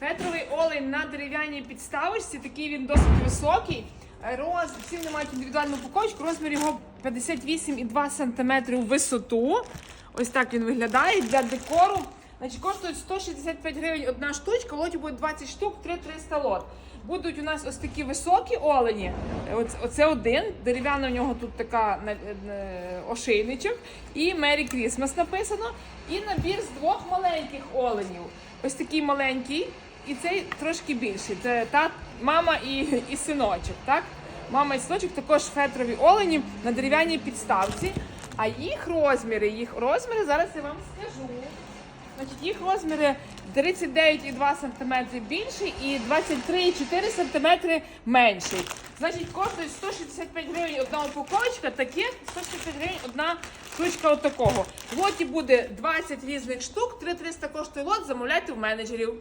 Фетровий олень на дерев'яній підставочці, такий він досить високий. Роз, всі вони мають індивідуальну упаковочку, розмір його 58,2 см в висоту. Ось так він виглядає для декору. Значить, коштують 165 гривень одна штучка, лоті буде 20 штук, 3-300 лот. Будуть у нас ось такі високі олені. Оце, один. Дерев'яна у нього тут така на- е, ошейничок. І Merry Christmas написано. І набір з двох маленьких оленів. Ось такий маленький, і цей трошки більший. Це та мама і, і синочок. Так? Мама і синочок також фетрові олені на дерев'яній підставці. А їх розміри, їх розміри зараз я вам скажу. Значить, їх розміри 39,2 см більший і 23,4 см менший. Значить, коштує 165 гривень одна упаковочка, таке 165 гривень одна штучка отакого. В лоті буде 20 різних штук, 3 300 коштує лот, замовляйте в менеджерів.